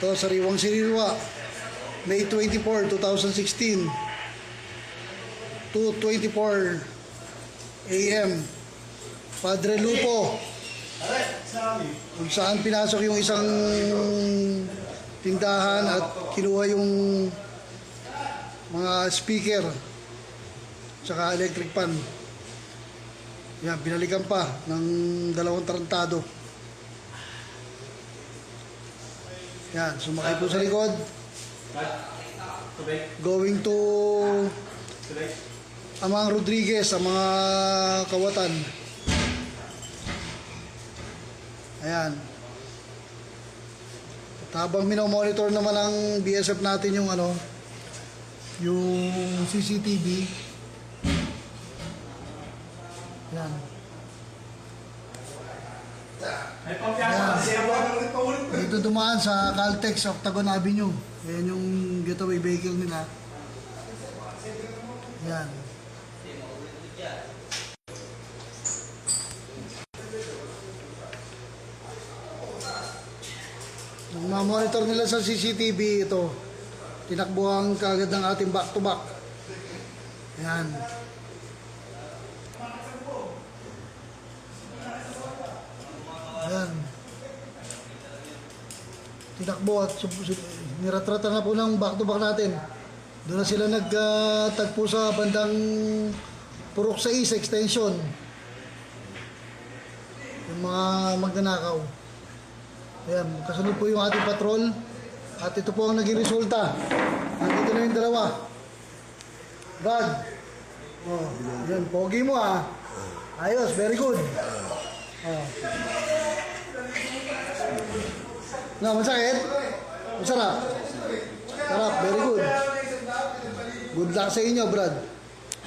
Ito, Sariwang Siriwa. May 24, 2016. 2.24 AM. Padre Lupo. Kung saan pinasok yung isang tindahan at kinuha yung mga speaker tsaka electric pan. Yan, binalikan pa ng dalawang tarantado. Yan, sumakay po sa likod. Going to Amang Rodriguez sa mga kawatan. Ayan. At habang minomonitor naman ng BSF natin yung ano, yung CCTV. Yan. Dito dumaan sa Caltex Octagon Avenue. Ayan yung getaway vehicle nila. Yan. Nung ma-monitor nila sa CCTV ito, tinakbuhan kagad ng ating back to back. Yan. Ayan. Tinakbo at niratrata na po ng back to back natin. Doon na sila nagtagpo sa bandang Purok 6 extension. Yung mga magnanakaw. Ayan, kasunod po yung ating patrol. At ito po ang naging resulta. Nandito na yung dalawa. Brad. Oh, yan, pogi mo ah. Ayos, very good. Oh. Na, masakit? Masarap? Sarap, very good. Good luck sa inyo, Brad.